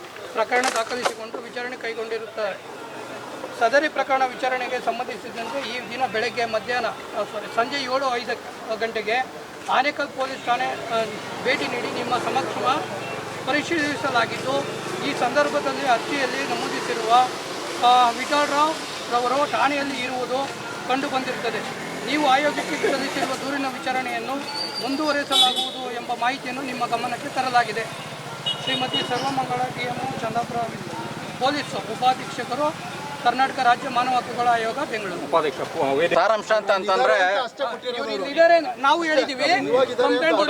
ಪ್ರಕರಣ ದಾಖಲಿಸಿಕೊಂಡು ವಿಚಾರಣೆ ಕೈಗೊಂಡಿರುತ್ತಾರೆ. ಸದರಿ ಪ್ರಕರಣ ವಿಚಾರಣೆಗೆ ಸಂಬಂಧಿಸಿದಂತೆ ಈ ದಿನ ಬೆಳಗ್ಗೆ ಮಧ್ಯಾಹ್ನ ಸಾರಿ ಸಂಜೆ ಏಳು ಐದು ಗಂಟೆಗೆ ಆನೇಕಲ್ ಪೊಲೀಸ್ ಠಾಣೆ ಭೇಟಿ ನೀಡಿ ನಿಮ್ಮ ಸಮಕ್ಷ ಪರಿಶೀಲಿಸಲಾಗಿದ್ದು, ಈ ಸಂದರ್ಭದಲ್ಲಿ ಅರ್ಜಿಯಲ್ಲಿ ನಮೂದಿಸಿರುವ ವಿಠಲ್ ರಾವ್ ರವರು ಠಾಣೆಯಲ್ಲಿ ಇರುವುದು ಕಂಡುಬಂದಿರುತ್ತದೆ. ನೀವು ಆಯೋಗಕ್ಕೆ ಸಲ್ಲಿಸಿರುವ ದೂರಿನ ವಿಚಾರಣೆಯನ್ನು ಮುಂದುವರಿಸಲಾಗುವುದು ಎಂಬ ಮಾಹಿತಿಯನ್ನು ನಿಮ್ಮ ಗಮನಕ್ಕೆ ತರಲಾಗಿದೆ. Shrimati Sarvamangala D M Chandapura police ಉಪಾಧೀಕ್ಷಕರು Karnataka ರಾಜ್ಯ ಮಾನವ ಹಕ್ಕುಗಳ ಆಯೋಗ ಬೆಂಗಳೂರು. ಸಾರಾಂಶ ಅಂತ ಅಂತಂದ್ರೆ ನಾವು ಹೇಳಿದೀವಿ. ಕಂಪ್ಲೇಂಟ್